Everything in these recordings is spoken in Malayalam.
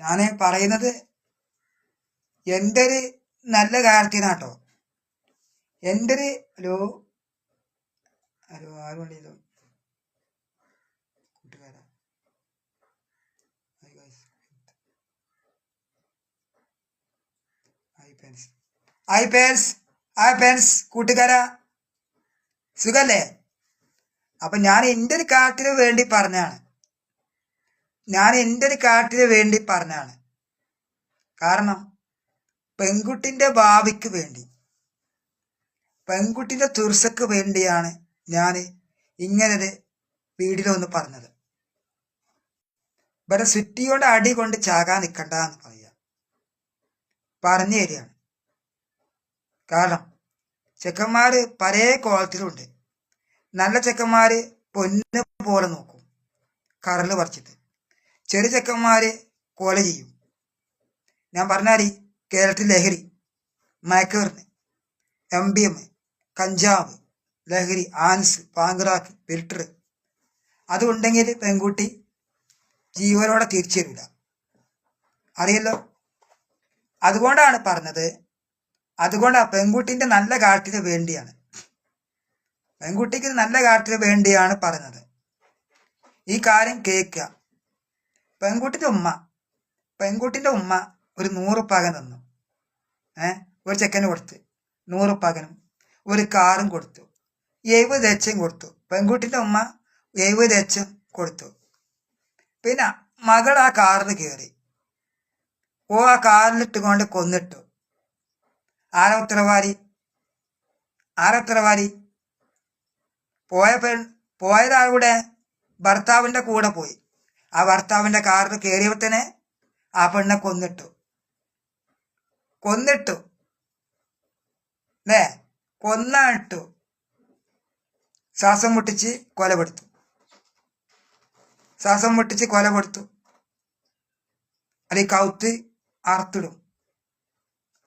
ഞാൻ പറയുന്നത് എന്റെ ഒരു നല്ല കാര്യത്തിനാട്ടോ. എന്റെ ഒരു ഹലോ ഹലോ ആറ് വേണ്ടിയല്ലോ കൂട്ടുകാരാ. ഹായ് പേൻസ് ഹായ് പേൻസ് കൂട്ടുകാരാ. സുഖല്ലേ? അപ്പൊ ഞാൻ എന്റെ ഒരു കാര്യത്തിന് വേണ്ടി പറഞ്ഞാണ് ഞാൻ എന്റെ ഒരു കാട്ടിന് വേണ്ടി പറഞ്ഞാണ്. കാരണം പെൺകുട്ടിന്റെ ഭാവിക്ക് വേണ്ടി പെൺകുട്ടിന്റെ തുർസക്ക് വേണ്ടിയാണ് ഞാൻ ഇങ്ങനൊരു വീഡിയോ ഒന്ന് പറഞ്ഞത്. ഇവിടെ സുറ്റിയോടെ അടി കൊണ്ട് ചാകാൻ നിൽക്കണ്ട എന്ന് പറയാം. പറഞ്ഞു തരികയാണ്. കാരണം ചെക്കന്മാര് പല കോളത്തിലുണ്ട് നല്ല ചെക്കന്മാർ പൊന്ന് പോലെ നോക്കും. കറൽ പറിച്ചിട്ട്. ചെറിയ ചെക്കന്മാര് കൊല ചെയ്യും. ഞാൻ പറഞ്ഞാൽ കേരളത്തിൽ ലഹരി മയക്കുമരുന്ന് എം ബി എം കഞ്ചാവ് ലഹരി ആൻസ് പാങ്കറാക്ക് ഫിൽട്ടർ. അതുണ്ടെങ്കിൽ പെൺകുട്ടി ജീവനോടെ തിരിച്ചു തരില്ല അറിയല്ലോ? അതുകൊണ്ടാണ് പറഞ്ഞത്. അതുകൊണ്ടാണ് പെൺകുട്ടിന്റെ നല്ല കാര്യത്തിന് വേണ്ടിയാണ്. പെൺകുട്ടിക്ക് നല്ല കാര്യത്തിന് വേണ്ടിയാണ് പറഞ്ഞത്. ഈ കാര്യം കേൾക്കുക. പെൺകുട്ടിന്റെ ഉമ്മ. പെൺകുട്ടിന്റെ ഉമ്മ ഒരു നൂറുപ്പാകൻ പകൻ തന്നു ഏ? ഒരു ചെക്കന് കൊടുത്ത്. നൂറുപ്പാകനും. ഒരു കാറും കൊടുത്തു. എഴുപത് ലക്ഷം കൊടുത്തു. പെൺകുട്ടിന്റെ ഉമ്മ എഴുപത് ലക്ഷം കൊടുത്തു. പിന്നെ മകൾ ആ കാറിൽ കയറി ഓ ആ കാറിലിട്ട് കൊണ്ട് കൊന്നിട്ടു. ആരാ ഉത്തരവാദി ആരാ ഉത്തരവാദി പോയ പെൺ പോയതാളുടെ ഭർത്താവിന്റെ കൂടെ പോയി. ആ ഭർത്താവിന്റെ കാറിൽ കയറിയപ്പോൾ തന്നെ ആ പെണ്ണെ കൊന്നിട്ടു. കൊന്നിട്ടു. അല്ലേ കൊന്നിട്ടു ശ്വാസം മുട്ടിച്ച് കൊലപ്പെടുത്തു ശ്വാസം മുട്ടിച്ച് കൊലപ്പെടുത്തു അല്ലെ കൗത്ത് അറുത്തിടും.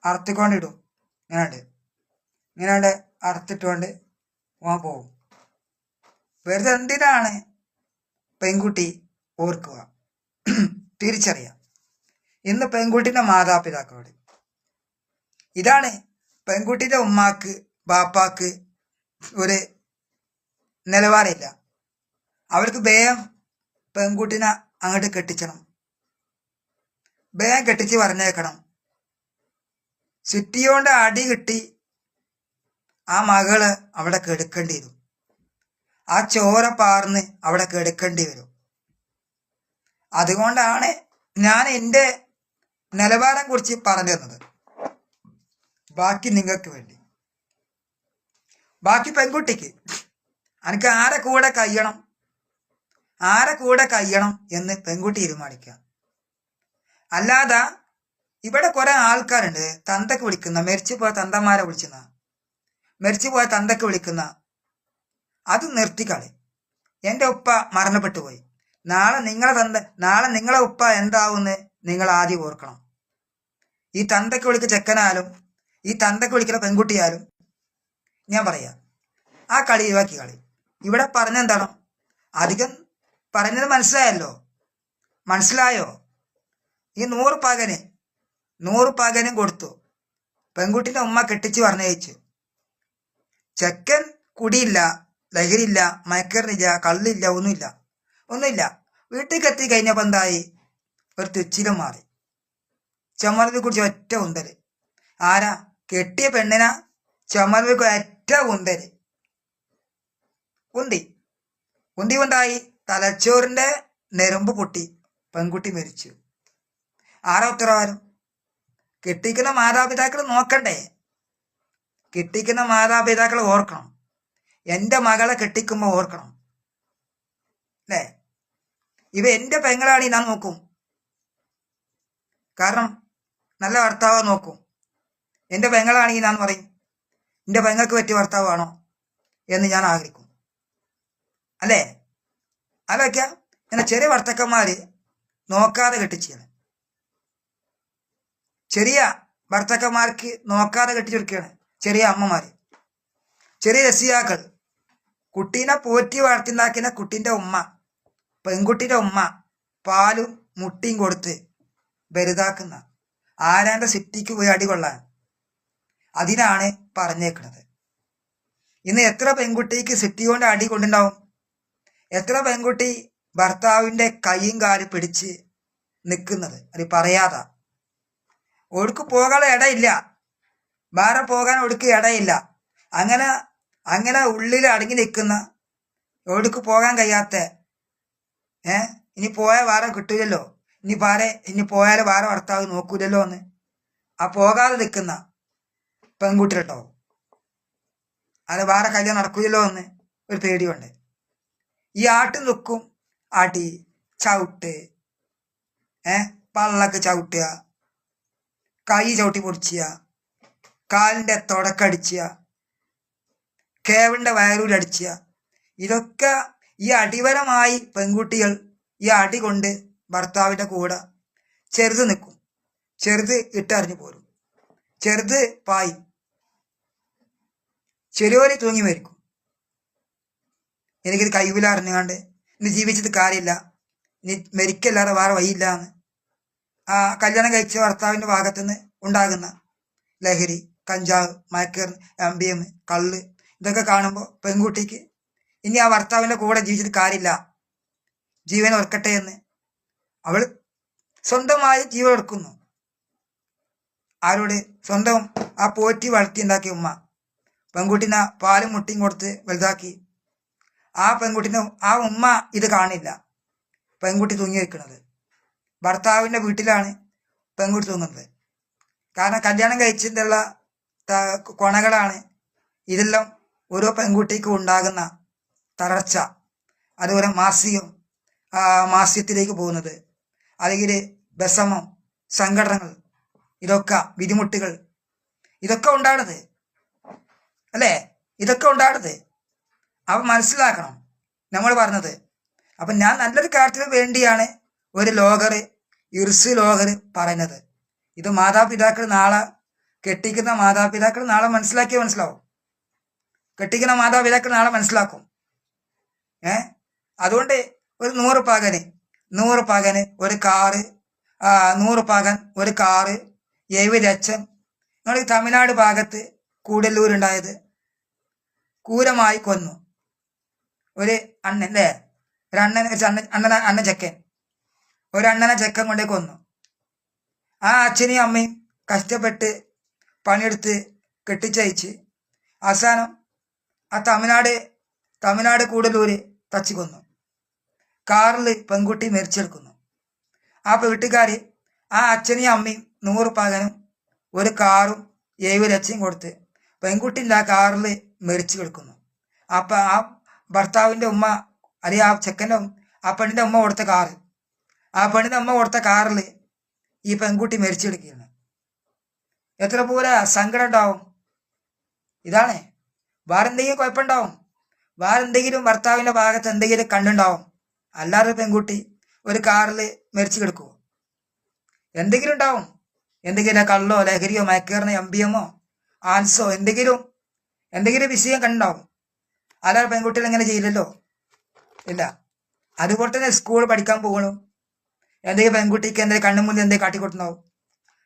അറുത്തിക്കൊണ്ടിടും. ഇങ്ങനെയുണ്ട് ഇങ്ങനെയുണ്ട് അറുത്തിട്ടുകൊണ്ട് പോകാൻ പോകും വെറുതെ എന്തിനാണ് പെൺകുട്ടി ഓർക്കുക. തിരിച്ചറിയാം. ഇന്ന് പെൺകുട്ടിന്റെ മാതാപിതാക്കളോട്. ഇതാണ് പെൺകുട്ടിന്റെ ഉമ്മാക്ക് ബാപ്പാക്ക് ഒരു നിലവാരമില്ല. അവർക്ക് വേഗം പെൺകുട്ടിനെ അങ്ങോട്ട് കെട്ടിച്ചണം. വേഗം കെട്ടിച്ച് പറഞ്ഞേക്കണം. ചുറ്റിയോണ്ട് അടി കിട്ടി ആ മകൾ അവിടെ കെടുക്കേണ്ടി വരും. ആ ചോര പാർന്ന് അവിടെ കെടുക്കേണ്ടി വരും. അതുകൊണ്ടാണ് ഞാൻ എന്റെ നിലവാരം കുറിച്ച് പറഞ്ഞു തന്നത്. ബാക്കി നിങ്ങൾക്ക് വേണ്ടി. ബാക്കി പെൺകുട്ടിക്ക് എനിക്ക് ആരെ കൂടെ കഴിയണം? ആരെ കൂടെ കഴിയണം എന്ന് പെൺകുട്ടി തീരുമാനിക്കുക. അല്ലാതെ ഇവിടെ കുറെ ആൾക്കാരുണ്ട്. തന്തക്ക് വിളിക്കുന്ന മരിച്ചു പോയ തന്തമാരെ വിളിക്കുന്ന മരിച്ചു പോയ തന്തക്ക് വിളിക്കുന്ന. അത് നിർത്തിക്കളി എന്റെ ഉപ്പ മരണപ്പെട്ടു പോയി നാളെ നിങ്ങളെ തന്ത നാളെ നിങ്ങളെ ഉപ്പ എന്താവുമെന്ന് നിങ്ങൾ ആദ്യം ഓർക്കണം. ഈ തന്തക്ക് വിളിക്ക ചെക്കനായാലും ഈ തന്തക്ക് വിളിക്കുന്ന പെൺകുട്ടിയാലും ഞാൻ പറയാം ആ കളി ഒഴിവാക്കി കളി. ഇവിടെ പറഞ്ഞെന്താണ് അധികം പറഞ്ഞത് മനസ്സിലായല്ലോ? മനസ്സിലായോ? ഈ നൂറ് പകന് നൂറ് പകനും കൊടുത്തു. പെൺകുട്ടിന്റെ ഉമ്മ കെട്ടിച്ച് പറഞ്ഞയച്ചു. ചെക്കൻ കുടിയില്ല ലഹരിയില്ല മയക്കറിനില്ല കള്ളില്ല ഒന്നുമില്ല. ഒന്നുമില്ല. വീട്ടിൽ എത്തി കഴിഞ്ഞപ്പോൾ എന്തായി? ഒരു തുച്ചിലും മാറി. ചുമലിനെ കുറിച്ച് ഒറ്റ ഉന്തൽ. ആരാ? കെട്ടിയ പെണ്ണിനാ? ചുമലിനെ ഒറ്റ ഉന്തൽ. ഉന്തി. ഉന്തി ഉണ്ടായി തലച്ചോറിന്റെ നെരുമ്പ് പൊട്ടി. പെൺകുട്ടി മരിച്ചു. ആരാ ഉത്തരവാദം കെട്ടിക്കുന്ന മാതാപിതാക്കൾ നോക്കണ്ടേ? കെട്ടിക്കുന്ന മാതാപിതാക്കൾ ഓർക്കണം. എന്റെ മകളെ കെട്ടിക്കുമ്പോൾ ഓർക്കണം. അല്ലേ ഇവ എന്റെ പെങ്ങളാണ് ഞാൻ നോക്കും. കാരണം നല്ല ഭർത്താവ് നോക്കും. എന്റെ പെങ്ങളാണെങ്കിൽ ഞാൻ പറയും. എന്റെ പെങ്ങൾക്ക് പറ്റിയ ഭർത്താവാണോ എന്ന് ഞാൻ ആഗ്രഹിക്കും. അല്ലേ? അതൊക്കെ ഇങ്ങനെ ചെറിയ ഭർത്തക്കന്മാര് നോക്കാതെ കെട്ടിച്ചാണ് ചെറിയ ഭർത്തക്കന്മാർക്ക് നോക്കാതെ കെട്ടിച്ചെടുക്കുകയാണ് ചെറിയ അമ്മമാര്. ചെറിയ രസിയാക്കൾ കുട്ടീനെ പോറ്റി വളർത്തിണ്ടാക്കിയ കുട്ടീന്റെ ഉമ്മ. പെൺകുട്ടിയുടെ ഉമ്മ പാലും മുട്ടിയും കൊടുത്ത് വലുതാക്കുന്ന ആരാന്റെ സിറ്റിക്ക് പോയി അടികൊള്ളാൻ അതിനാണ് പറഞ്ഞേക്കുന്നത് ഇന്ന് എത്ര പെൺകുട്ടിക്ക് സിറ്റി കൊണ്ട് അടി കൊണ്ടുണ്ടാവും? എത്ര പെൺകുട്ടി ഭർത്താവിന്റെ കൈയും കാലും പിടിച്ച് നിൽക്കുന്നത്? അത് പറയാതാ. ഒടുക്ക് പോകാനുള്ള ഇടയില്ല. വേറെ പോകാൻ ഒടുക്ക് ഇടയില്ല. അങ്ങനെ അങ്ങനെ ഉള്ളിൽ അടങ്ങി നിൽക്കുന്ന ഒടുക്ക് പോകാൻ കഴിയാത്ത ഏ? ഇനി പോയ വേറെ കിട്ടൂലല്ലോ. ഇനി പാരെ ഇനി പോയാൽ വേറെ ഭർത്താവ് നോക്കൂലല്ലോ എന്ന്. ആ പോകാതെ നിൽക്കുന്ന പെൺകുട്ടികളുണ്ടോ അത് വേറെ കല്യാണം നടക്കൂലല്ലോ എന്ന് ഒരു പേടിയുണ്ട്. ഈ ആട്ട് നിൽക്കും അടി ചവിട്ട് ഏ? പള്ളക്ക് ചവിട്ടുക കൈ ചവിട്ടി പൊടിച്ചുക കാലിന്റെ തുടക്കടിച്ചുക കേവിന്റെ വയറൂരടിച്ചുക ഇതൊക്കെ ഈ അടിപരമായി പെൺകുട്ടികൾ ഈ അടി കൊണ്ട് ഭർത്താവിന്റെ കൂടെ ചെറുത് നിൽക്കും. ചെറുത് ഇട്ടറിഞ്ഞു പോരും. ചെറുത് പായും. ചെറിയോരെ തൂങ്ങി മരിക്കും. എനിക്കിത് കൈവില അറിഞ്ഞുകൊണ്ട് ഇനി ജീവിച്ചത് കാര്യമില്ല. ഇനി മരിക്കല്ലാതെ വേറെ വഴിയില്ല എന്ന്. ആ കല്യാണം കഴിച്ച ഭർത്താവിന്റെ ഭാഗത്തുനിന്ന് ഉണ്ടാകുന്ന ലഹരി കഞ്ചാവ് മയക്കേർ എം ബി എം കള്ള് ഇതൊക്കെ കാണുമ്പോൾ പെൺകുട്ടിക്ക് ഇനി ആ ഭർത്താവിന്റെ കൂടെ ജീവിച്ചിട്ട് കാര്യമില്ല. ജീവൻ ഓർക്കട്ടെ എന്ന്. അവൾ സ്വന്തമായി ജീവൻ എടുക്കുന്നു ആരോട്? സ്വന്തം ആ പോറ്റി വളർത്തി ഉണ്ടാക്കിയ ഉമ്മ. പെൺകുട്ടിനെ പാലും മുട്ടിയും കൊടുത്ത് വലുതാക്കി. ആ പെൺകുട്ടിനെ ആ ഉമ്മ ഇത് കാണില്ല. പെൺകുട്ടി തൂങ്ങി വെക്കുന്നത് ഭർത്താവിന്റെ വീട്ടിലാണ് പെൺകുട്ടി തൂങ്ങുന്നത്. കാരണം കല്യാണം കഴിച്ചിട്ടുള്ള കൊണകളാണ്. ഇതെല്ലാം ഓരോ പെൺകുട്ടിക്കും ഉണ്ടാകുന്ന തളർച്ച അതുപോലെ മാസികം മാസ്യത്തിലേക്ക് പോകുന്നത്. അല്ലെങ്കിൽ വിഷമം സംഘടനകൾ ഇതൊക്കെ ബുദ്ധിമുട്ടുകൾ ഇതൊക്കെ ഉണ്ടാണത്. അല്ലേ? ഇതൊക്കെ ഉണ്ടാണത്. അവ മനസ്സിലാക്കണം നമ്മൾ പറഞ്ഞത്. അപ്പം ഞാൻ നല്ലൊരു കാര്യത്തിന് വേണ്ടിയാണ് ഒരു ലോകർ ഇർസ് ലോകർ പറയുന്നത്. ഇത് മാതാപിതാക്കൾ നാളെ കെട്ടിക്കുന്ന മാതാപിതാക്കൾ നാളെ മനസ്സിലാക്കിയേ മനസ്സിലാവും. കെട്ടിക്കുന്ന മാതാപിതാക്കൾ നാളെ മനസ്സിലാക്കും. ഏ? അതുകൊണ്ട് ഒരു നൂറ് പകന് നൂറ് പകന് ഒരു കാറ് നൂറ് പകൻ ഒരു കാറ് എഴുപത് ലക്ഷം നിങ്ങൾ തമിഴ്നാട് ഭാഗത്ത് കൂടല്ലൂരുണ്ടായത് ക്രൂരമായി കൊന്നു. ഒരു അണ്ണൻ അല്ലേ? ഒരു അണ്ണൻ അണ്ണൻ അണ്ണന അണ്ണ ചെക്കൻ. ഒരു അണ്ണനെ ചെക്കൻ കൊണ്ടേ കൊന്നു. ആ അച്ഛനെയും അമ്മയും കഷ്ടപ്പെട്ട് പണിയെടുത്ത് കെട്ടിച്ചയച്ച് അവസാനം ആ തമിഴ്നാട് തമിഴ്നാട് കൂടലൂര് തച്ച് കൊന്നു കാറിൽ പെൺകുട്ടി മരിച്ചെടുക്കുന്നു. ആ വീട്ടുകാർ ആ അച്ഛനെയും അമ്മയും നൂറ് പകനും ഒരു കാറും ഏഴ് ലക്ഷം കൊടുത്ത് പെൺകുട്ടിന്റെ ആ കാറിൽ മരിച്ചു കിടക്കുന്നു. അപ്പം ആ ഭർത്താവിന്റെ ഉമ്മ അല്ലെങ്കിൽ ആ ചെക്കന്റെ ആ പെണ്ണിന്റെ ഉമ്മ കൊടുത്ത കാറ് ആ പെണ്ണിന്റെ ഉമ്മ കൊടുത്ത കാറിൽ ഈ പെൺകുട്ടി മരിച്ചു കിടക്കുകയാണ് എത്ര പോലെ സങ്കടം ഉണ്ടാവും? ഇതാണ്. വേറെ എന്തെങ്കിലും കുഴപ്പമുണ്ടാവും? വേറെ എന്തെങ്കിലും ഭർത്താവിന്റെ ഭാഗത്ത് എന്തെങ്കിലും കണ്ടുണ്ടാവും അല്ലാതെ പെൺകുട്ടി ഒരു കാറിൽ മരിച്ചു കിടക്കുമോ എന്തെങ്കിലും ഉണ്ടാവും. എന്തെങ്കിലും കള്ളോ ലഹരിയോ മയക്കേറിന എം ബി എമ്മോ ആൻസോ എന്തെങ്കിലും എന്തെങ്കിലും വിഷയം കണ്ടുണ്ടാവും അല്ലാതെ പെൺകുട്ടികൾ എങ്ങനെ ചെയ്യില്ലല്ലോ. ഇല്ല. അതുപോലെ തന്നെ സ്കൂൾ പഠിക്കാൻ പോകണം എന്തെങ്കിലും പെൺകുട്ടിക്ക് എന്തെങ്കിലും കണ്ണു മുന്നിൽ എന്തെങ്കിലും കാട്ടിക്കൊടുത്തുണ്ടാവും.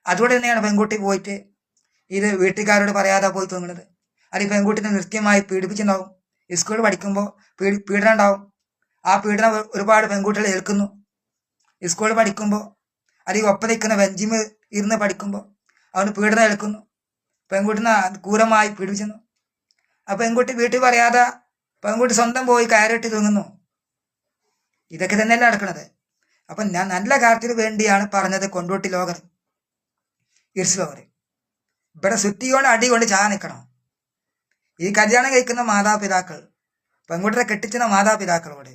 അതുകൊണ്ട് തന്നെയാണ് പെൺകുട്ടി പോയിട്ട് ഇത് വീട്ടുകാരോട് പറയാതെ പോയി തോന്നുന്നത് അല്ലെങ്കിൽ പെൺകുട്ടിനെ നൃത്യമായി പീഡിപ്പിച്ചിട്ടുണ്ടാവും. സ്കൂളിൽ പഠിക്കുമ്പോൾ പീഡി പീഡനം ഉണ്ടാവും ആ പീഡനം ഒരുപാട് പെൺകുട്ടികൾ ഏൽക്കുന്നു. സ്കൂളിൽ പഠിക്കുമ്പോൾ അല്ലെങ്കിൽ ഒപ്പം നിൽക്കുന്ന ബെഞ്ചിമ് ഇരുന്ന് പഠിക്കുമ്പോൾ അവന് പീഡനം ഏൽക്കുന്നു. പെൺകുട്ടിനെ ക്രൂരമായി പീഡിപ്പിച്ചു ആ പെൺകുട്ടി വീട്ടിൽ പറയാതെ പെൺകുട്ടി സ്വന്തം പോയി കയറിട്ട് തൂങ്ങുന്നു. ഇതൊക്കെ തന്നെയല്ല നടക്കുന്നത് അപ്പം ഞാൻ നല്ല കാര്യത്തിന് വേണ്ടിയാണ് പറഞ്ഞത് കൊണ്ടോട്ടി ലോകർ. ഇർസ് ലോകർ ഇവിടെ സുറ്റിയോണ്ട് അടി കൊണ്ട് ചാ നിൽക്കണം ഈ കല്യാണം കഴിക്കുന്ന മാതാപിതാക്കൾ പെൺകുട്ടിയെ കെട്ടിച്ചുന്ന മാതാപിതാക്കളോട്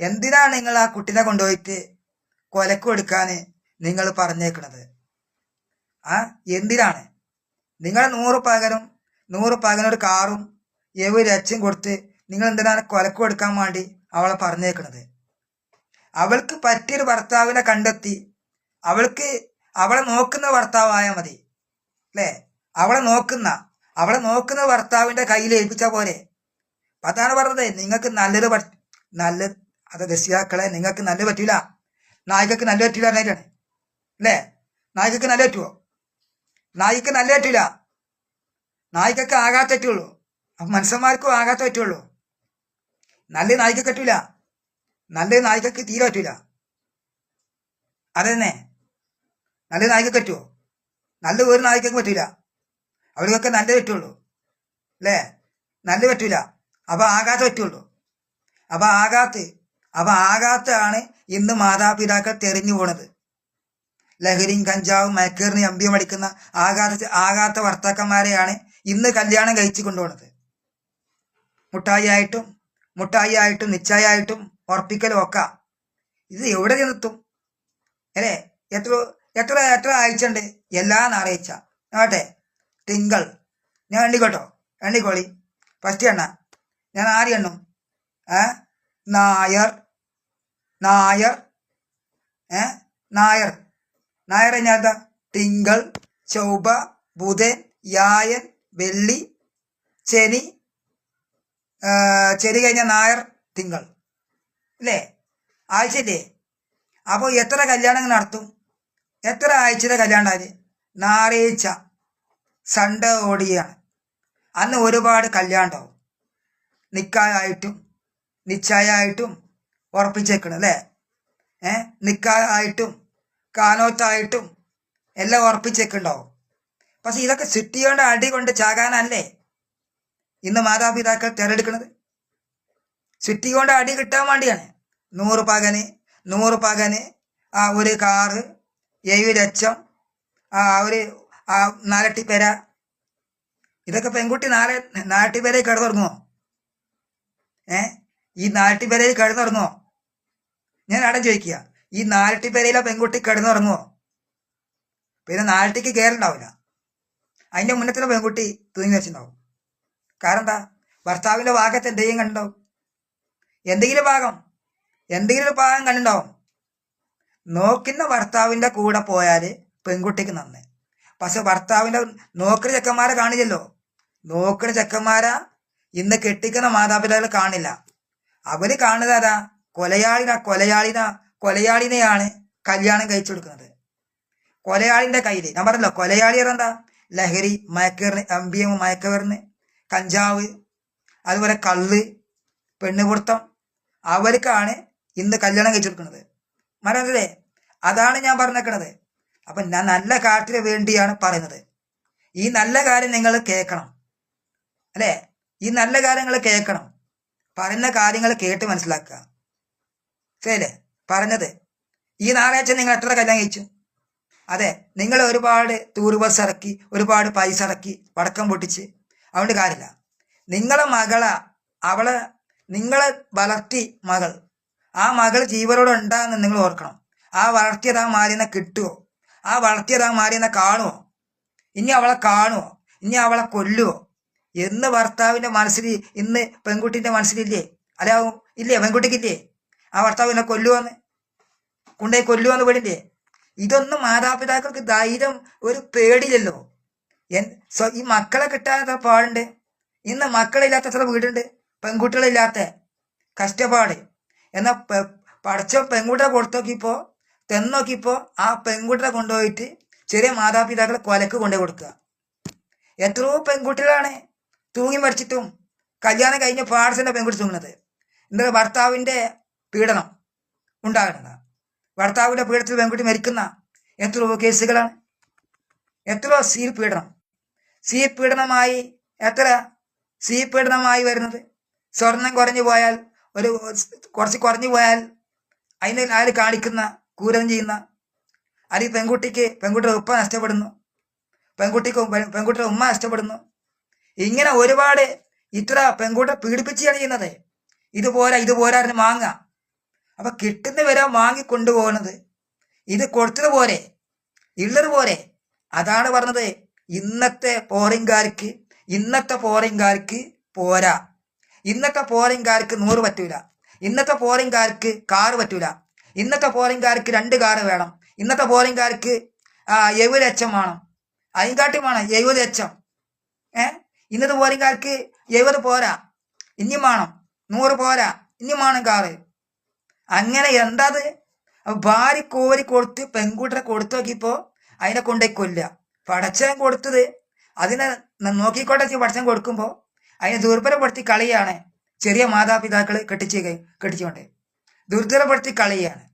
എന്തിനാണ് നിങ്ങൾ ആ കുട്ടിനെ കൊണ്ടുപോയിട്ട് കൊലക്ക് കൊടുക്കാൻ നിങ്ങൾ പറഞ്ഞേക്കണത്? ആ എന്തിനാണ്? നിങ്ങൾ നൂറ് പകരം നൂറ് പകനൊരു കാറും ഏഴ് ലക്ഷം കൊടുത്ത് നിങ്ങൾ എന്തിനാണ് കൊലക്ക് കൊടുക്കാൻ വേണ്ടി അവളെ പറഞ്ഞേക്കണത്? അവൾക്ക് പറ്റിയൊരു ഭർത്താവിനെ കണ്ടെത്തി അവൾക്ക് അവളെ നോക്കുന്ന ഭർത്താവായാൽ മതി. അല്ലേ? അവളെ നോക്കുന്ന അവളെ നോക്കുന്ന ഭർത്താവിന്റെ കയ്യിൽ ഏൽപ്പിച്ച പോലെ. അതാണ് പറഞ്ഞത് നിങ്ങൾക്ക് നല്ലത് നല്ല അത് രക്ഷിതാക്കളെ നിങ്ങൾക്ക് നല്ല പറ്റൂല. നായികക്ക് നല്ല പറ്റൂല പറഞ്ഞിട്ടാണ്. അല്ലേ? നായികക്ക് നല്ല പറ്റുമോ നായിക്ക് നല്ല പറ്റൂല. നായികക്ക് ആകാത്ത പറ്റുള്ളൂ. മനുഷ്യന്മാർക്കും ആകാത്ത പറ്റുള്ളൂ. നല്ല നായിക പറ്റൂല. നല്ല നായികക്ക് തീരെ പറ്റൂല. അതെന്നെ. നല്ല നായിക പറ്റുമോ നല്ല ഒരു നായികക്ക് പറ്റൂല. അവർക്കൊക്കെ നല്ല പറ്റുള്ളൂ. അല്ലേ നല്ല പറ്റൂല. അപ്പൊ ആകാത്ത പറ്റുള്ളൂ. അപ്പൊ ആകാത്ത് അപ്പൊ ആകാത്താണ് ഇന്ന് മാതാപിതാക്കൾ തെരഞ്ഞു പോണത്. ലഹരിയും കഞ്ചാവും മയക്കേറിന് അമ്പിയും അടിക്കുന്ന ആകാത്ത ആകാത്ത ഭർത്താക്കന്മാരെയാണ് ഇന്ന് കല്യാണം കഴിച്ചു കൊണ്ടുപോണത്. മുട്ടായി ആയിട്ടും മുട്ടായി ആയിട്ടും നിശ്ചയായിട്ടും ഉറപ്പിക്കലും ഒക്കെ. ഇത് എവിടെ ചെന്നെത്തും? അല്ലേ? എത്ര എത്ര എത്ര ആഴ്ച ഉണ്ട് എല്ലാ ഞായറാഴ്ച ആട്ടെ തിങ്കൾ. ഞാൻ എണ്ണിക്കോട്ടോ. എണ്ണിക്കോളി. ഫസ്റ്റ് എണ്ണ. ഞാൻ ആര് എണ്ണും? ഏ? നായർ. നായർ. ഏ? നായർ. നായർ എന്നാത്ത തിങ്കൾ ചൊവ്വ ബുധൻ യായൻ വെള്ളി ശനി. ശനി കഴിഞ്ഞ നായർ തിങ്കൾ. അല്ലേ? ആഴ്ചയില്ലേ? അപ്പോൾ എത്ര കല്യാണങ്ങൾ നടത്തും? എത്ര ആഴ്ചയുടെ കല്യാണം ഞായറാഴ്ച സൺഡേ ഓടിയാണ്. അന്ന് ഒരുപാട് കല്യാണ്ടാവും നിക്കായായിട്ടും നിശ്ചയായിട്ടും ഉറപ്പിച്ചേക്കണം അല്ലേ? ഏ? നിക്കായായിട്ടും കാനോത്തായിട്ടും എല്ലാം ഉറപ്പിച്ചേക്കുണ്ടാവും പക്ഷെ ഇതൊക്കെ ചുറ്റിയോണ്ട് അടി കൊണ്ട് ചാകാനല്ലേ? ഇന്ന് മാതാപിതാക്കൾ തിരഞ്ഞെടുക്കുന്നത്? ചുറ്റിക്കൊണ്ട് അടി കിട്ടാൻ വേണ്ടിയാണ്. നൂറ് പകന് നൂറ് പകന് ആ ഒരു കാറ് ഏഴ് ലക്ഷം ആ ഒരു ആ നാലട്ടി പേര. ഇതൊക്കെ പെൺകുട്ടി നാല് നാട്ടി പേരെ കിടന്നുറങ്ങുമോ ഏ? ഈ നാട്ടി പേരെ കിടന്നുറങ്ങുമോ ഞാൻ അടം ചോദിക്കുക. ഈ നാലട്ടി പേരയിലെ പെൺകുട്ടി കിടന്നുറങ്ങുമോ പിന്നെ നാലട്ടിക്ക് കയറുണ്ടാവില്ല അതിന്റെ മുന്നത്തിലെ പെൺകുട്ടി തൂങ്ങി വെച്ചിട്ടുണ്ടാവും കാരണം എന്താ ഭർത്താവിന്റെ ഭാഗത്ത് എന്തെങ്കിലും കണ്ടുണ്ടാവും എന്തെങ്കിലും ഭാഗം? എന്തെങ്കിലും ഒരു ഭാഗം കണ്ടുണ്ടാവും നോക്കുന്ന ഭർത്താവിന്റെ കൂടെ പോയാൽ പെൺകുട്ടിക്ക് നന്ന്. പക്ഷെ ഭർത്താവിന്റെ നോക്കുന്ന ചെക്കന്മാരെ കാണില്ലല്ലോ. നോക്കുന്ന ചെക്കന്മാരെ ഇന്ന് കെട്ടിക്കുന്ന മാതാപിതാക്കൾ കാണില്ല. അവർ കാണുന്നതാരാ കൊലയാളിനാ കൊലയാളിനാ കൊലയാളിനെയാണ് കല്യാണം കഴിച്ചു കൊടുക്കുന്നത്. കൊലയാളിന്റെ കയ്യിൽ ഞാൻ പറഞ്ഞല്ലോ കൊലയാളി എന്താ? ലഹരി മയക്കേറിന് എം മയക്കവറിന് കഞ്ചാവ് അതുപോലെ കള്ള് പെണ്ണുപിടുത്തം. അവർക്കാണ് ഇന്ന് കല്യാണം കഴിച്ചു കൊടുക്കുന്നത്. മനസ്സിലേ അതാണ് ഞാൻ പറഞ്ഞേക്കണത്. അപ്പൊ ഞാൻ നല്ല കാറ്റിന് വേണ്ടിയാണ് പറയുന്നത്. ഈ നല്ല കാര്യം നിങ്ങൾ കേൾക്കണം. അല്ലേ? ഈ നല്ല കാര്യങ്ങൾ കേൾക്കണം. പറയുന്ന കാര്യങ്ങൾ കേട്ട് മനസ്സിലാക്കുക. ശരിയല്ലേ? പറഞ്ഞത്. ഈ ഞായറാഴ്ച നിങ്ങൾ എത്ര കല്യാണം കഴിച്ചു? അതെ നിങ്ങൾ ഒരുപാട് ടൂർ ബസ് ഇറക്കി ഒരുപാട് പൈസ ഇറക്കി വടക്കം പൊട്ടിച്ച്. അതുകൊണ്ട് കാര്യമില്ല. നിങ്ങളെ മകള അവളെ നിങ്ങളെ വളർത്തി മകൾ. ആ മകൾ ജീവനോട് ഉണ്ടാകുന്ന നിങ്ങൾ ഓർക്കണം. ആ വളർത്തിയത് ആ മാലിനെ കിട്ടുമോ ആ വളർത്തിയത് മാരിനെ കാണുമോ ഇനി അവളെ കാണുമോ ഇനി അവളെ കൊല്ലുമോ എന്ന് ഭർത്താവിന്റെ മനസ്സിൽ ഇന്ന് പെൺകുട്ടിന്റെ മനസ്സിലില്ലേ? അല്ലാവും ഇല്ലേ? പെൺകുട്ടിക്കില്ലേ? ആ ഭർത്താവിനെ കൊല്ലുവന്ന്? കൊണ്ടുപോയി കൊല്ലുവന്ന് ഇതൊന്നും മാതാപിതാക്കൾക്ക് ധൈര്യം ഒരു പേടിയില്ലല്ലോ. എൻ സ്വ- ഈ മക്കളെ കിട്ടാത്ത പാടുണ്ട്? ഇന്ന് മക്കളില്ലാത്ത എത്ര വീടുണ്ട്? പെൺകുട്ടികളില്ലാത്ത കഷ്ടപ്പാട്. എന്നാ പടച്ചോ പെൺകുട്ടിയെ കൊടുത്തു നോക്കിയപ്പോ തെന്നോക്കിയപ്പോ ആ പെൺകുട്ടിയെ കൊണ്ടുപോയിട്ട് ചെറിയ മാതാപിതാക്കളെ കൊലക്ക് കൊണ്ടു കൊടുക്കുക. എത്രയോ പെൺകുട്ടികളാണ് തൂങ്ങി മരിച്ചിട്ടും കല്യാണം കഴിഞ്ഞ പാടത്തിന്റെ പെൺകുട്ടി തൂങ്ങുന്നത്. എന്താ ഭർത്താവിന്റെ പീഡനം ഉണ്ടാകുന്നത്. ഭർത്താവിന്റെ പീഡനത്തിൽ പെൺകുട്ടി മരിക്കുന്ന എത്രയോ കേസുകളാണ്. എത്രയോ സീ പീഡനം. സീ പീഡനമായി എത്ര സീ പീഡനമായി വരുന്നത്? സ്വർണം കുറഞ്ഞു പോയാൽ ഒരു കുറച്ച് കുറഞ്ഞു പോയാൽ അതിന് ആര് കാണിക്കുന്ന കൂരം ചെയ്യുന്ന അല്ലെങ്കിൽ പെൺകുട്ടിക്ക് പെൺകുട്ടിയുടെ ഉപ്പ നഷ്ടപ്പെടുന്നു പെൺകുട്ടിക്ക് പെൺകുട്ടിയുടെ ഉമ്മ നഷ്ടപ്പെടുന്നു. ഇങ്ങനെ ഒരുപാട് ഇത്ര പെൺകുട്ടിയെ പീഡിപ്പിച്ചാണ് ചെയ്യുന്നത്. ഇതുപോലെ ഇതുപോലായിരുന്നു മാങ്ങ അപ്പൊ കിട്ടുന്ന വരെ വാങ്ങി ഇത് കൊടുത്തത് പോരെ ഉള്ളത് പോരെ അതാണ് പറഞ്ഞത് ഇന്നത്തെ പോറിങ്കാർക്ക് ഇന്നത്തെ പോറിങ്കാർക്ക് പോരാ. ഇന്നത്തെ പോറിങ്കാർക്ക് നൂറ് പറ്റൂല. ഇന്നത്തെ പോറിങ്കാർക്ക് കാറ് പറ്റൂല. ഇന്നത്തെ പോളിംഗുകാർക്ക് രണ്ട് കാറ് വേണം. ഇന്നത്തെ പോളിംഗുകാർക്ക് എഴുപത് എം വേണം. അതിൻകാട്ടി വേണം എഴുപത് ലക്ഷം ഏ? ഇന്നത്തെ പോറിങ്കാർക്ക് എഴുപത് പോരാ. ഇനിയും വേണം. നൂറ് പോരാ. ഇനിയും വേണം കാറ്. അങ്ങനെ എന്താത്? ഭാര്യ കോരി കൊടുത്ത് പെൺകുട്ടിയെ കൊടുത്തു നോക്കിയപ്പോ അതിനെ കൊണ്ടേ കൊല്ല പടച്ചൻ കൊടുത്തത് അതിനെ നോക്കിക്കോട്ടെ പടച്ചൻ കൊടുക്കുമ്പോൾ അതിനെ ദുർബലപ്പെടുത്തി കളിയാണ് ചെറിയ മാതാപിതാക്കൾ കെട്ടിച്ച് കെട്ടിച്ചുകൊണ്ട്. ദുർബലപ്പെടുത്തി കളിയാണ്.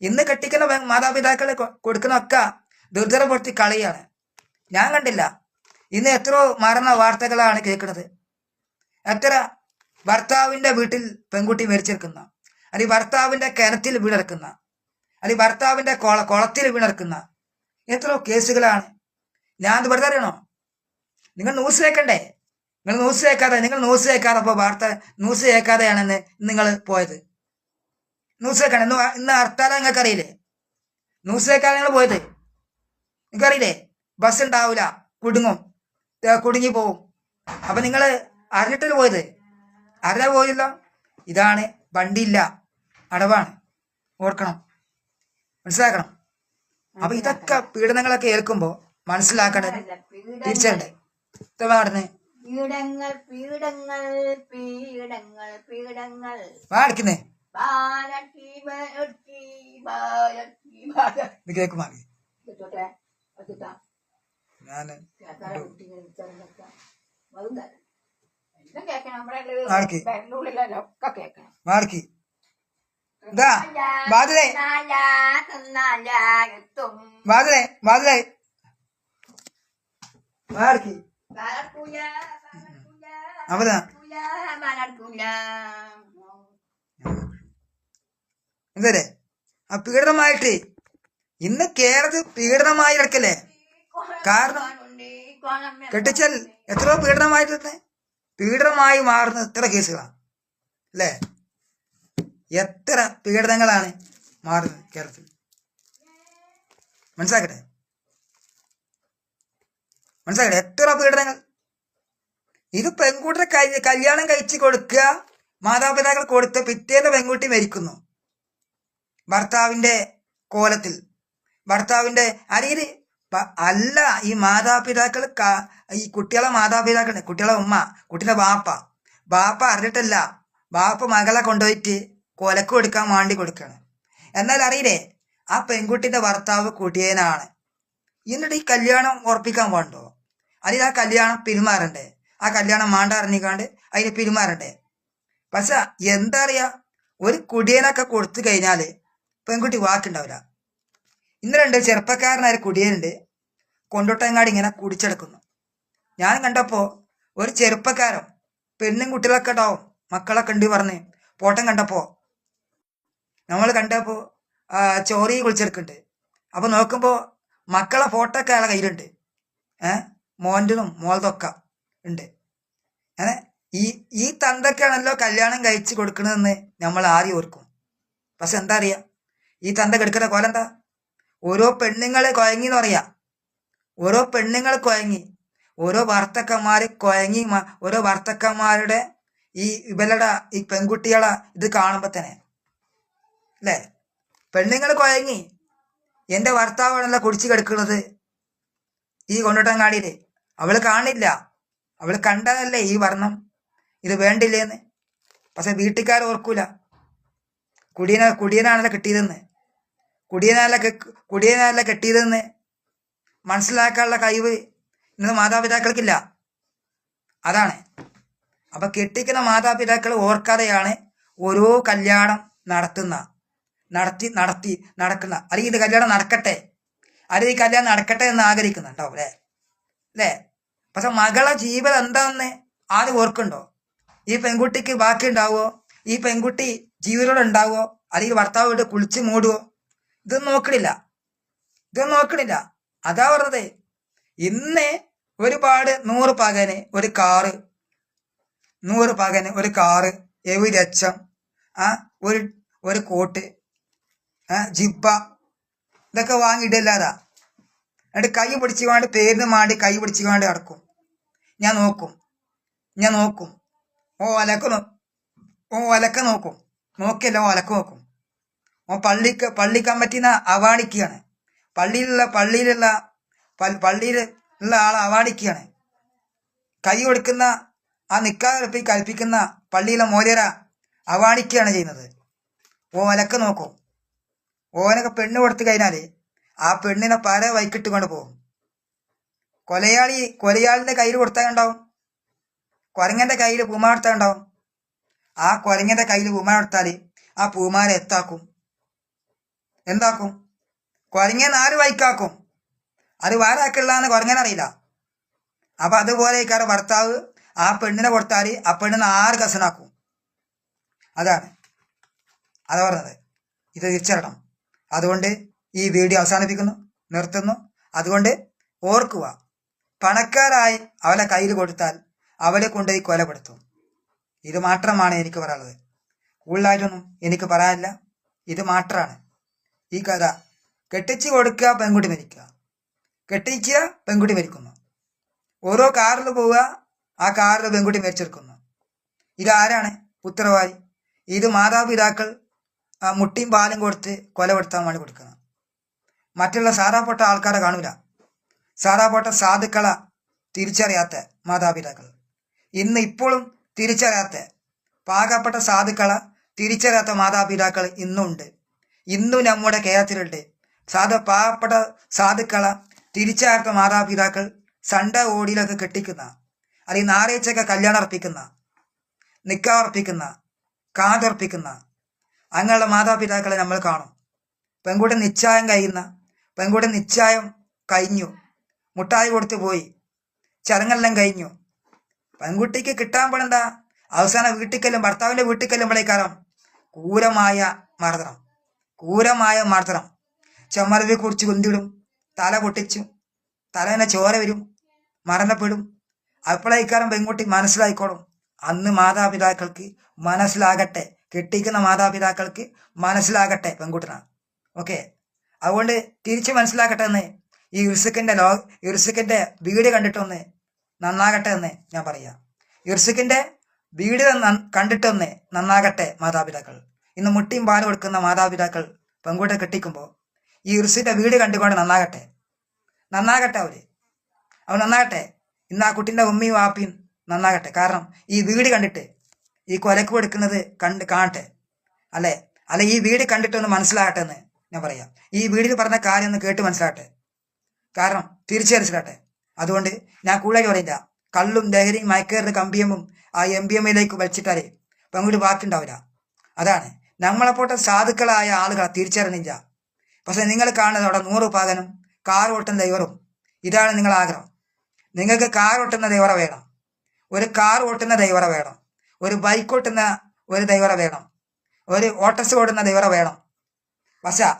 ഇന്ന് കെട്ടിക്കുന്ന മാതാപിതാക്കളെ മാതാപിതാക്കൾ കൊടുക്കുന്ന ഒക്കെ ദുർബലപ്പെടുത്തി കളിയാണ്. ഞാൻ കണ്ടില്ല. ഇന്ന് എത്രയോ മരണ വാർത്തകളാണ് കേൾക്കുന്നത്. എത്ര ഭർത്താവിന്റെ വീട്ടിൽ പെൺകുട്ടി മരിച്ചെടുക്കുന്ന അല്ലെങ്കിൽ ഭർത്താവിന്റെ കിണറ്റിൽ വീണിറക്കുന്ന അല്ലെങ്കിൽ ഭർത്താവിന്റെ കൊള കുളത്തിൽ വീണിറക്കുന്ന എത്രയോ കേസുകളാണ്. ഞാൻ വെറുതെ അറിയണോ? നിങ്ങൾ ന്യൂസ് കേൾക്കണ്ടേ? നിങ്ങൾ ന്യൂസ് കേൾക്കാതെ നിങ്ങൾ ന്യൂസ് കേൾക്കാതെ അപ്പോൾ വാർത്ത ന്യൂസ് കേൾക്കാതെയാണെന്ന് നിങ്ങൾ പോയത്. ന്യൂസ് കേൾക്കണം ഇന്ന് ഇന്ന് ഹർത്താല നിങ്ങൾക്ക് അറിയില്ലേ ന്യൂസ് നിങ്ങൾ പോയത്. നിങ്ങൾക്കറിയില്ലേ? ബസ് ഉണ്ടാവില്ല കുടുങ്ങും. കുടുങ്ങി പോവും. അപ്പൊ നിങ്ങൾ അറിഞ്ഞിട്ടല്ലേ പോയത്? അറിയാൻ പോയില്ല. ഇതാണ് വണ്ടിയില്ല. അടവാണ്. ഓർക്കണം. മനസ്സിലാക്കണം. അപ്പൊ ഇതൊക്കെ പീഡനങ്ങളൊക്കെ ഏൽക്കുമ്പോ മനസ്സിലാക്കണം തിരിച്ചണ്ടേ നടന്ന്? പീഡങ്ങൾ പീഡങ്ങൾ പീഡങ്ങൾ പീഡങ്ങൾ വാടിക്കുന്നേ ബാലക്കി ബാലക്കി ബാലക്കി ബാലക്കി ഇത് കേക്കുമാറി കേട്ടോട്ടെ? കേട്ടാ? ഞാൻ കേട്ടാ? കുട്ടി കേൾക്കാം. അതും തരാം എല്ലാം കേൾക്കണം. നമ്മുടെ ആർക്ക്? ബാംഗ്ലൂരിലൊക്കെ കേൾക്കണം. മാറിക്ക് ഇതാ ബാധിതേ തിന്നാല, തിന്നാല, എത്തും. ബാധിതേ ബാധിതേ മാറിക്ക് ബാലക്കൂല, ബാലക്കൂല, അവതാ ബാലക്കൂല, ബാലക്കൂല. എന്തേ ആ പീഡനമായിട്ട് ഇന്ന് കേരളത്തിൽ പീഡനമായി കിടക്കല്ലേ? കാരണം കെട്ടിച്ചാൽ എത്രയോ പീഡനമായിട്ട് പീഡനമായി മാറുന്ന എത്ര കേസുകളാണ് അല്ലേ? എത്ര പീഡനങ്ങളാണ് മാറുന്നത് കേരളത്തിൽ? മനസ്സിലാക്കട്ടെ? മനസ്സിലാക്കട്ടെ? എത്ര പീഡനങ്ങൾ ഇത് പെൺകുട്ടിയെ കല്യാണം കഴിച്ചു കൊടുക്കുക മാതാപിതാക്കൾ കൊടുത്ത് പിറ്റേന്ന് പെൺകുട്ടി മരിക്കുന്നു. ഭർത്താവിന്റെ കോലത്തിൽ. ഭർത്താവിന്റെ അരിയിൽ അല്ല ഈ മാതാപിതാക്കൾ ഈ കുട്ടികളെ മാതാപിതാക്കൾ കുട്ടികളെ ഉമ്മ കുട്ടിയുടെ ബാപ്പ. ബാപ്പ അറിഞ്ഞിട്ടല്ല ബാപ്പ മകളെ കൊണ്ടുപോയിട്ട് കൊലക്ക് കൊടുക്കാൻ വേണ്ടി കൊടുക്കണം. എന്നാൽ അറിയില്ലേ ആ പെൺകുട്ടിന്റെ ഭർത്താവ് കുട്ടിയേനാണ് എന്നിട്ട് ഈ കല്യാണം ഉറപ്പിക്കാൻ വേണ്ടോ അതിൽ ആ കല്യാണം പെരുമാറണ്ടേ? ആ കല്യാണം മാണ്ട അറിഞ്ഞിക്കാണ്ട് അതിന് പെരുമാറണ്ടേ? പക്ഷെ എന്താ അറിയാ ഒരു കുടിയനൊക്കെ കൊടുത്തു കഴിഞ്ഞാൽ പെൺകുട്ടി വാക്കുണ്ടാവില്ല. ഇന്ന് രണ്ട് ചെറുപ്പക്കാരനായ കുടിയനുണ്ട്. കൊണ്ടോട്ടങ്ങാടി ഇങ്ങനെ കുടിച്ചെടുക്കുന്നു. ഞാൻ കണ്ടപ്പോ ഒരു ചെറുപ്പക്കാരൻ പെണ്ണും കുട്ടികളൊക്കെ ഉണ്ടാവും മക്കളൊക്കെ ഉണ്ട് പറഞ്ഞ് പോട്ടം കണ്ടപ്പോ നമ്മൾ കണ്ടപ്പോ ആ, ചോറി കുളിച്ചെടുക്കുന്നുണ്ട്. അപ്പൊ നോക്കുമ്പോ മക്കളെ ഫോട്ടോ ഒക്കെ അയാളെ കയ്യിലുണ്ട്. ഏഹ് മോന്റെതും മോളതൊക്കെ ഉണ്ട്. ഏ? ഈ ഈ തന്തക്കാണല്ലോ കല്യാണം കഴിച്ചു കൊടുക്കണതെന്ന് നമ്മൾ ആദ്യം ഓർക്കും. പക്ഷെ എന്താ അറിയാ? ഈ തന്ത കെടുക്കുന്ന കോല എന്താ ഓരോ പെണ്ണുങ്ങളെ കൊയങ്ങി എന്ന് പറയാ ഓരോ പെണ്ണുങ്ങൾ കൊയങ്ങി. ഓരോ ഭർത്തക്കന്മാർ കൊയങ്ങി ഓരോ ഭർത്തക്കന്മാരുടെ ഈ ഇവരുടെ ഈ പെൺകുട്ടികളെ ഇത് കാണുമ്പോ തന്നെ. അല്ലേ? പെണ്ണുങ്ങൾ കൊയങ്ങി. എന്റെ ഭർത്താവാണല്ലോ കുടിച്ച് കിടക്കുന്നത്. ഈ കൊണ്ടോട്ടങ്ങാടിയിൽ. അവൾ കാണില്ല. അവൾ കണ്ടതല്ലേ ഈ വർണം? ഇത് വേണ്ടില്ലേന്ന്. പക്ഷെ വീട്ടുകാർ ഓർക്കൂല. കുടിയന കുടിയനാണല്ലോ കിട്ടിയതെന്ന്. കുടിയനല്ല കുടിയനാലെ കെട്ടിയതെന്ന് മനസ്സിലാക്കാനുള്ള കഴിവ് ഇന്ന് മാതാപിതാക്കൾക്കില്ല. അതാണ്. അപ്പൊ കെട്ടിക്കുന്ന മാതാപിതാക്കൾ ഓർക്കാതെയാണ് ഓരോ കല്യാണം നടത്തുന്ന നടത്തി നടത്തി നടക്കുന്ന അല്ലെങ്കിൽ ഇത് കല്യാണം നടക്കട്ടെ അല്ലെങ്കിൽ ഈ കല്യാണം നടക്കട്ടെ എന്ന് ആഗ്രഹിക്കുന്നുണ്ടോ അല്ലേ? അല്ലേ? പക്ഷെ മകളെ ജീവിതം എന്താന്ന് ആദ്യം ഓർക്കുണ്ടോ ഈ പെൺകുട്ടിക്ക് ബാക്കി ഉണ്ടാവോ ഈ പെൺകുട്ടി ജീവനോടെ ഉണ്ടാവോ അല്ലെങ്കിൽ ഭർത്താവ് കുളിച്ച് മൂടുവോ? ഇതൊന്നും നോക്കണില്ല. ഇതൊന്നും നോക്കണില്ല. അതാ പറഞ്ഞത്. ഇന്ന് ഒരുപാട് നൂറ് പകന് ഒരു കാറ്. നൂറ് പകന് ഒരു കാറ് എവി ലക്ഷം ആ ഒരു ഒരു കോട്ട് ആ ജിബ്ബ ഇതൊക്കെ വാങ്ങിയിട്ടില്ലാതാ എന്നിട്ട് കൈ പിടിച്ചു കൊണ്ട് പേരിന് മാണ്ടി കൈ പിടിച്ചു കൊണ്ട് കിടക്കും ഞാൻ നോക്കും. ഞാൻ നോക്കും. ഓ ഒലക്ക് ഓ ഒലക്ക നോക്കും. നോക്കിയല്ല ഓ അലക്ക് നോക്കും. ഓ പള്ളിക്ക് പള്ളി കമ്മിറ്റിന്ന് അവാണിക്കുകയാണ് പള്ളിയിലുള്ള പള്ളിയിലുള്ള പള്ളിയിൽ ഉള്ള ആളെ അവാണിക്കുകയാണ് കൈ കൊടുക്കുന്ന ആ നിക്കാതെ കൽപ്പിക്കുന്ന പള്ളിയിലെ മോര്യര അവാണിക്കുകയാണ് ചെയ്യുന്നത്. ഓ ഒലക്ക് നോക്കും. ഓനൊക്കെ പെണ്ണ് കൊടുത്തു കഴിഞ്ഞാൽ ആ പെണ്ണിനെ പല വൈക്കിട്ട് കൊണ്ട് പോകും. കൊലയാളി കൊലയാളിന്റെ കയ്യിൽ കൊടുത്താൽ ഉണ്ടാവും കുരങ്ങന്റെ കയ്യിൽ പൂമാ കൊടുത്താൽ ഉണ്ടാവും ആ കുരങ്ങന്റെ കയ്യിൽ പൂമാ ആ പൂമാരെ എത്താക്കും. എന്താക്കും? കുരങ്ങൻ നാല് വൈക്കാക്കും? അത് വേറെ ആക്കുള്ളതെന്ന് കുരങ്ങനറിയില്ല അപ്പൊ അതുപോലെ ഇക്കാരെ ഭർത്താവ് ആ പെണ്ണിനെ കൊടുത്താൽ ആ പെണ്ണിനെ ആറ് കസനാക്കും. അതാണ് അതാ പറഞ്ഞത്. ഇത് തിരിച്ചറിയണം. അതുകൊണ്ട് ഈ വീഡിയോ അവസാനിപ്പിക്കുന്നു നിർത്തുന്നു. അതുകൊണ്ട് ഓർക്കുക പണക്കാരായി അവളെ കയ്യിൽ കൊടുത്താൽ അവരെ ഈ കൊലപ്പെടുത്തും ഇത് മാത്രമാണ് എനിക്ക് പറയാനുള്ളത്. കൂടുതലായിട്ടൊന്നും എനിക്ക് പറയാനില്ല. ഇത് മാത്രമാണ് ഈ കഥ. കെട്ടിച്ച് കൊടുക്കുക പെൺകുട്ടി മരിക്കുക. കെട്ടിക്കുക പെൺകുട്ടി മരിക്കുന്നു. ഓരോ കാറിൽ പോവുക ആ കാറിൽ പെൺകുട്ടി മരിച്ചെടുക്കുന്നു. ഇതാരാണ് ഉത്തരവാദി ഇത് മാതാപിതാക്കൾ മുട്ടിയും പാലും കൊടുത്ത് കൊലപ്പെടുത്താൻ വേണ്ടി കൊടുക്കുന്നത് മറ്റുള്ള സാധാപ്പെട്ട ആൾക്കാരെ കാണൂല. സാധാപ്പെട്ട സാധുക്കളെ തിരിച്ചറിയാത്ത മാതാപിതാക്കൾ. ഇന്ന് ഇപ്പോഴും തിരിച്ചറിയാത്ത പാകപ്പെട്ട സാധുക്കളെ തിരിച്ചറിയാത്ത മാതാപിതാക്കൾ ഇന്നുണ്ട്. ഇന്നും നമ്മുടെ കേരളത്തിലുണ്ട്. സാധ പാവപ്പെട്ട സാധുക്കളെ തിരിച്ചാർത്ത മാതാപിതാക്കൾ സണ്ട ഓടിയിലൊക്കെ കെട്ടിക്കുന്ന അല്ലെങ്കിൽ നാരേച്ചൊക്കെ കല്യാണം അർപ്പിക്കുന്ന നിക്കാർപ്പിക്കുന്ന കാതർപ്പിക്കുന്ന അങ്ങനെയുള്ള മാതാപിതാക്കളെ നമ്മൾ കാണും. പെൺകുട്ടി നിശ്ചായം കഴിയുന്ന പെൺകുട്ടി നിശ്ചായം കഴിഞ്ഞു മുട്ടായി കൊടുത്തു പോയി ചടങ്ങെല്ലാം കഴിഞ്ഞു. പെൺകുട്ടിക്ക് കിട്ടാൻ പോണെന്താ? അവസാനം വീട്ടിക്കല്ലും ഭർത്താവിന്റെ വീട്ടിക്കല്ലുമ്പോഴേക്കാരം ക്രൂരമായ മർദ്ദനം. ക്രൂരമായ മർദ്ദനം. ചമ്മരവെ കുറിച്ച് കുന്തിടും തല പൊട്ടിച്ചു തലേനെ ചോര വരും മരണപ്പെടും. അപ്പോഴേക്കാരം പെൺകുട്ടി മനസ്സിലായിക്കോളും. അന്ന് മാതാപിതാക്കൾക്ക് മനസ്സിലാകട്ടെ കെട്ടിക്കുന്ന മാതാപിതാക്കൾക്ക് മനസ്സിലാകട്ടെ പെൺകുട്ടിനാ ഓക്കെ? അതുകൊണ്ട് തിരിച്ച് മനസ്സിലാക്കട്ടെ എന്ന് ഈ ഇർസുക്കിന്റെ ലോ ഇർസുക്കിന്റെ വീട് കണ്ടിട്ടൊന്ന് നന്നാകട്ടെ എന്ന് ഞാൻ പറയാം. ഇർസുക്കിന്റെ വീട് കണ്ടിട്ടൊന്ന് നന്നാകട്ടെ മാതാപിതാക്കൾ. ഇന്ന് മുട്ടിയും പാൽ കൊടുക്കുന്ന മാതാപിതാക്കൾ പെൺകുട്ടി കെട്ടിക്കുമ്പോൾ ഈ ഇർസിന്റെ വീട് കണ്ടുകൊണ്ട് നന്നാകട്ടെ. നന്നാകട്ടെ അവർ. അവർ നന്നാകട്ടെ. ഇന്ന് ആ കുട്ടിന്റെ ഉമ്മയും വാപ്പയും നന്നാകട്ടെ. കാരണം ഈ വീട് കണ്ടിട്ട് ഈ കൊലക്ക് കൊടുക്കുന്നത് കണ്ട് കാണട്ടെ. അല്ലെ? അല്ലെ ഈ വീട് കണ്ടിട്ടൊന്ന് മനസ്സിലാകട്ടെ എന്ന് ഞാൻ പറയാം. ഈ വീടിൽ പറഞ്ഞ കാര്യം ഒന്ന് കേട്ട് മനസ്സിലാകട്ടെ. കാരണം തിരിച്ചറിച്ചിട്ടെ അതുകൊണ്ട് ഞാൻ കൂടുതൽ പറയില്ല. കള്ളും ലഹരിയും മയക്കേറിന് കമ്പിയമ്മും ആ എം ബി എമ്മിലേക്ക് വലിച്ചിട്ടാലേ പെൺകുട്ടി ബാക്കിയുണ്ടാവില്ല. അതാണ്. നമ്മളെപ്പോട്ടെ സാധുക്കളായ ആളുകൾ തിരിച്ചറിഞ്ഞില്ല. പക്ഷെ നിങ്ങൾ കാണുന്നത് അവിടെ നൂറ് പകനും കാർ ഓട്ടുന്ന ദൈവറും ഇതാണ് നിങ്ങൾ ആഗ്രഹം. നിങ്ങൾക്ക് കാർ ഓട്ടുന്ന ദൈവറ വേണം. ഒരു കാർ ഓട്ടുന്ന ദൈവറ വേണം. ഒരു ബൈക്ക് ഓട്ടുന്ന ഒരു ദൈവറ വേണം. ഒരു ഓട്ടസ് ഓടുന്ന ദൈവറ വേണം. പക്ഷേ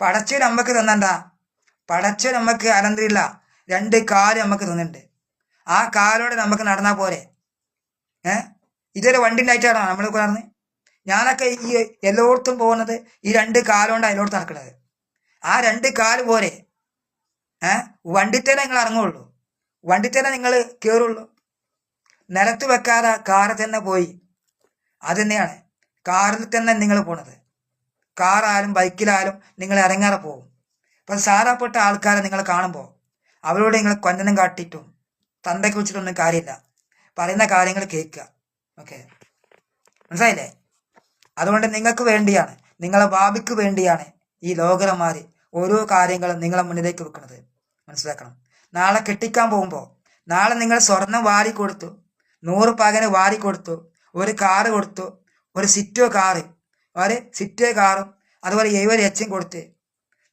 പടച്ചു നമ്മക്ക് തന്നണ്ട. പടച്ചു നമ്മക്ക് അനന്തില്ല രണ്ട് കാൽ നമുക്ക് തന്നിട്ടുണ്ട്. ആ കാലോടെ നമുക്ക് നടന്നാ പോരെ. ഏഹ് ഇതൊരു വണ്ടി ഉണ്ടായിട്ടാണോ നമ്മൾ പറഞ്ഞത് ഞാനൊക്കെ ഈ എല്ലായിടത്തും പോകുന്നത് ഈ രണ്ട് കാലുകൊണ്ടാണ് എല്ലായിടത്തും നടക്കുന്നത് ആ രണ്ട് കാൽ പോരെ. ഏ? വണ്ടി തന്നെ നിങ്ങൾ ഇറങ്ങുള്ളൂ. വണ്ടി തന്നെ നിങ്ങൾ കയറുള്ളൂ നിലത്ത് വെക്കാതെ കാറ് തന്നെ പോയി. അത് തന്നെയാണ്. കാറിൽ തന്നെ നിങ്ങൾ പോണത്. കാറായാലും ബൈക്കിലായാലും നിങ്ങൾ ഇറങ്ങാതെ പോകും. അപ്പം സാധാപ്പെട്ട ആൾക്കാരെ നിങ്ങൾ കാണുമ്പോൾ അവരോട് നിങ്ങൾ കൊഞ്ഞനം കാട്ടിയിട്ടും തന്തയ്ക്ക് വെച്ചിട്ടൊന്നും കാര്യമില്ല. പറയുന്ന കാര്യങ്ങൾ കേൾക്കുക. ഓക്കെ? മനസ്സിലായില്ലേ? അതുകൊണ്ട് നിങ്ങൾക്ക് വേണ്ടിയാണ് നിങ്ങളെ ഭാവിക്ക് വേണ്ടിയാണ് ഈ ലോകരന്മാര് ഓരോ കാര്യങ്ങളും നിങ്ങളെ മുന്നിലേക്ക് വെക്കുന്നത്. മനസ്സിലാക്കണം? നാളെ കെട്ടിക്കാൻ പോകുമ്പോൾ നാളെ നിങ്ങൾ സ്വർണം വാരി കൊടുത്തു നൂറ് പകന് വാരി കൊടുത്തു ഒരു കാറ് കൊടുത്തു ഒരു സിറ്റോ കാറ് ഒരു സിറ്റോ കാറും അതുപോലെ എഴുപത് എച്ചും കൊടുത്ത്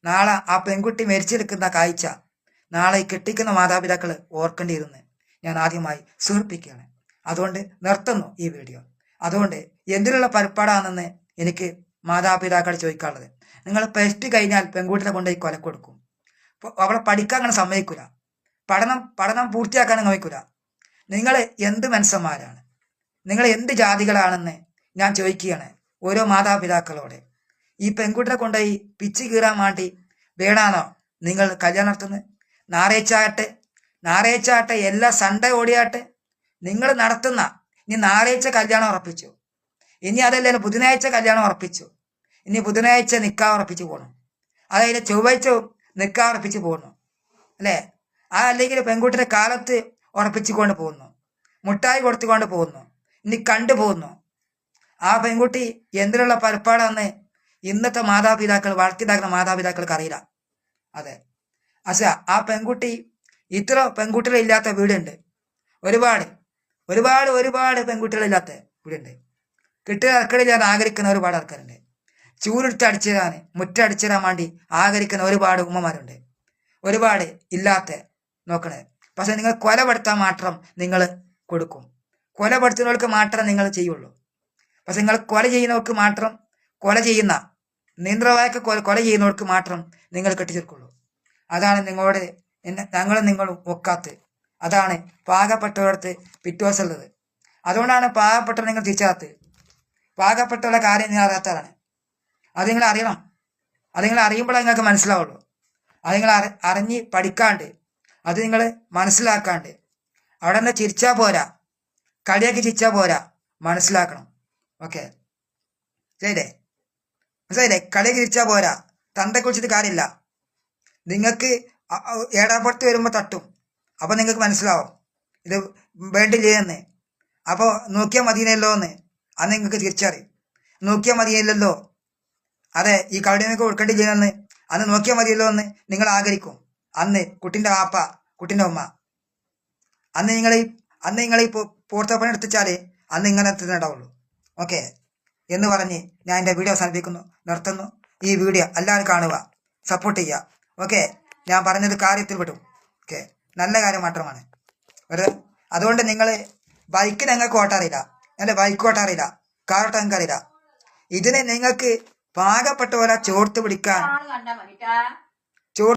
നാളെ ആ പെൺകുട്ടി മരിച്ചെടുക്കുന്ന കാഴ്ച നാളെ ഈ കെട്ടിക്കുന്ന മാതാപിതാക്കൾ ഓർക്കേണ്ടിയിരുന്ന് ഞാൻ ആദ്യമായി സൂചിപ്പിക്കുകയാണ്. അതുകൊണ്ട് നിർത്തുന്നു ഈ വീഡിയോ. അതുകൊണ്ട് എന്തിനുള്ള പരിപ്പാടാണെന്ന് എനിക്ക് മാതാപിതാക്കൾ ചോദിക്കാനുള്ളത്. നിങ്ങൾ പ്ലസ് ടു കഴിഞ്ഞാൽ പെൺകുട്ടിനെ കൊണ്ടുപോയി കൊല കൊടുക്കും അവളെ പഠിക്കാൻ അങ്ങനെ സമ്മതിക്കൂല. പഠനം പഠനം പൂർത്തിയാക്കാൻ സമ്മതിക്കൂല നിങ്ങൾ എന്ത് മനുഷ്യന്മാരാണ്? നിങ്ങൾ എന്ത് ജാതികളാണെന്ന് ഞാൻ ചോദിക്കുകയാണ് ഓരോ മാതാപിതാക്കളോട്. ഈ പെൺകുട്ടിനെ കൊണ്ടുപോയി പിച്ച് കീറാൻ വേണ്ടി വേണാണോ നിങ്ങൾ കല്യാണം നടത്തുന്നത്? നാറേച്ചാട്ടെ നാറേച്ചാട്ടെ എല്ലാ സൺഡേ ഓടിയാട്ടെ നിങ്ങൾ നടത്തുന്ന ഇനി നാളെയച്ച കല്യാണം ഉറപ്പിച്ചു. ഇനി അതല്ല ബുധനാഴ്ച കല്യാണം ഉറപ്പിച്ചു. ഇനി ബുധനാഴ്ച നിക്കാ ഉറപ്പിച്ചു പോകണം അതായത് ചൊവ്വാഴ്ച നിക്കാ ഉറപ്പിച്ചു പോകുന്നു അല്ലേ? ആ അല്ലെങ്കിൽ പെൺകുട്ടിയുടെ കാലത്ത് ഉറപ്പിച്ചുകൊണ്ട് പോകുന്നു മുട്ടായി കൊടുത്തുകൊണ്ട് പോകുന്നു ഇനി കണ്ടു പോകുന്നു ആ പെൺകുട്ടി എന്തിനുള്ള പരപ്പാടാന്ന് ഇന്നത്തെ മാതാപിതാക്കൾ വളർത്തിയതാക്കുന്ന മാതാപിതാക്കൾക്ക് അറിയില്ല. അതെ. അസ ആ പെൺകുട്ടി ഇത്ര പെൺകുട്ടികളില്ലാത്ത വീടുണ്ട്. ഒരുപാട്. ഒരുപാട് ഒരുപാട് പെൺകുട്ടികളില്ലാത്ത ഇവിടെയുണ്ട്. കിട്ടുക ഞാൻ ആഗ്രഹിക്കുന്ന ഒരുപാട് ആൾക്കാരുണ്ട്. ചൂരിട്ട് അടിച്ചിടാൻ മുറ്റടിച്ചിടാൻ വേണ്ടി ആഗ്രഹിക്കുന്ന ഒരുപാട് ഉമ്മമാരുണ്ട്. ഒരുപാട് ഇല്ലാത്ത നോക്കണേ. പക്ഷെ നിങ്ങൾ കൊലപ്പെടുത്താൻ മാത്രം നിങ്ങൾ കൊടുക്കും. കൊലപ്പെടുത്തുന്നവർക്ക് മാത്രം നിങ്ങൾ ചെയ്യുള്ളൂ. പക്ഷെ നിങ്ങൾ കൊല ചെയ്യുന്നവർക്ക് മാത്രം കൊല ചെയ്യുന്ന നീന്ത്രവായൊക്കെ കൊല കൊല ചെയ്യുന്നവർക്ക് മാത്രം നിങ്ങൾ കെട്ടിച്ചേർക്കുള്ളൂ. അതാണ് നിങ്ങളുടെ ഞങ്ങളും നിങ്ങളും ഒക്കാത്ത് അതാണ് പാകപ്പെട്ടവരടുത്ത് പിറ്റോസുള്ളത് അതുകൊണ്ടാണ് പാകപ്പെട്ടവർ നിങ്ങൾ തിരിച്ചറിയാത്തത് പാകപ്പെട്ടവരുടെ കാര്യം നിങ്ങൾ അറിയാത്തതാണ് അത് നിങ്ങൾ അറിയണം. അത് നിങ്ങൾ അറിയുമ്പോഴേ നിങ്ങൾക്ക് മനസ്സിലാവുള്ളൂ. അത് നിങ്ങൾ അറി അറിഞ്ഞ് പഠിക്കാണ്ട് അത് നിങ്ങൾ മനസ്സിലാക്കാണ്ട് അവിടെ നിന്ന് ചിരിച്ചാൽ പോരാ. കളിയാക്കി ചിരിച്ചാൽ പോരാ. മനസ്സിലാക്കണം. ഓക്കെ? ശരിയല്ലേ മനസ്സിലായില്ലേ? കളിയാക്കി ചിരിച്ചാൽ പോരാ. തന്തെ കുറിച്ചിട്ട് കാര്യമില്ല. നിങ്ങൾക്ക് ഏടാപ്പുറത്ത് വരുമ്പോൾ തട്ടും. അപ്പോൾ നിങ്ങൾക്ക് മനസ്സിലാവും. ഇത് വേണ്ടില്ലേ എന്ന് അപ്പോൾ നോക്കിയാൽ മതിയല്ലോ എന്ന് അത് നിങ്ങൾക്ക് തിരിച്ചറിയും. നോക്കിയാൽ മതിയല്ലോ അതെ ഈ കളിയൊക്കെ എന്ന് അന്ന് നോക്കിയാൽ മതിയല്ലോ എന്ന് നിങ്ങൾ ആഗ്രഹിക്കും. അന്ന് കുട്ടിന്റെ വാപ്പ കുട്ടിന്റെ ഉമ്മ. അന്ന് നിങ്ങൾ അന്ന് നിങ്ങൾ ഈ പൂർത്തപ്പണി എടുത്തിച്ചാൽ അന്ന് ഇങ്ങനെ ഉണ്ടാവുള്ളൂ ഓക്കെ? എന്ന് പറഞ്ഞ് ഞാൻ എന്റെ വീഡിയോ അവസാനിപ്പിക്കുന്നു. നിർത്തുന്നു. ഈ വീഡിയോ എല്ലാവരും കാണുക. സപ്പോർട്ട് ചെയ്യുക. ഓക്കെ? ഞാൻ പറഞ്ഞത് കാര്യത്തിൽ വിടും. ഓക്കെ? നല്ല കാര്യം മാത്രമാണ്. ഒരു അതുകൊണ്ട് നിങ്ങൾ ബൈക്ക് ഞങ്ങൾക്ക് ഓട്ടാറില്ല. അല്ലെ ബൈക്ക് ഓട്ടാറില്ല. കാർ ഓട്ടാൻ അറിയില്ല ഇതിനെ നിങ്ങൾക്ക് പാകപ്പെട്ട പോലെ ചോർത്ത് പിടിക്കാൻ ചോർ